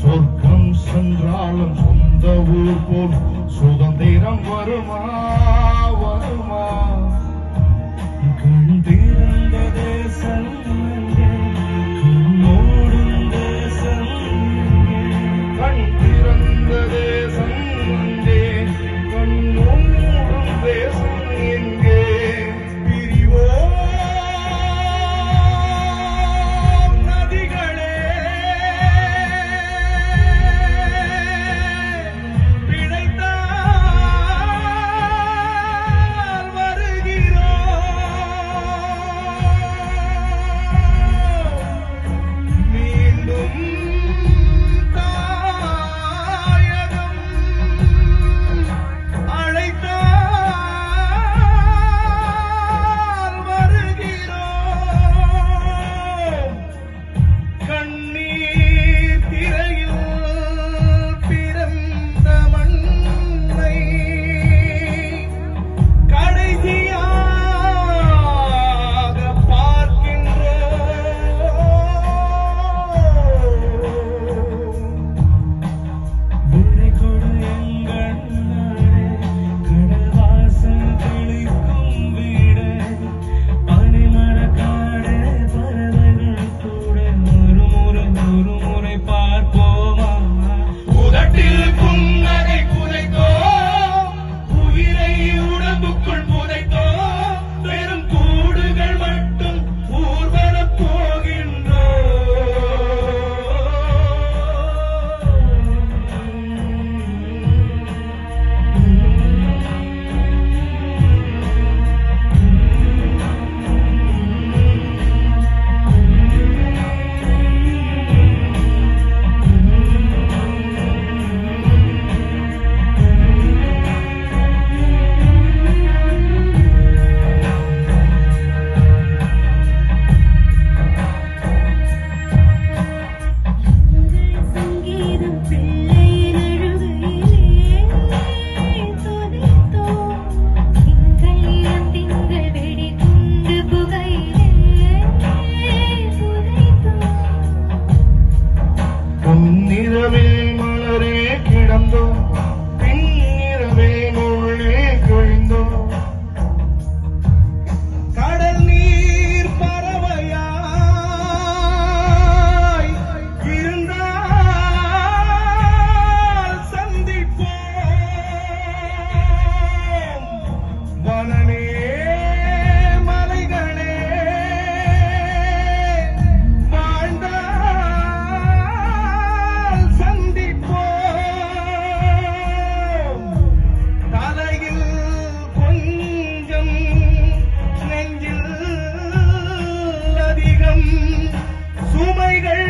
சொர்க்கம் சென்றாலும் சொந்த ஊர் போல் சுதந்திரம் வருமா? window சுமைகள்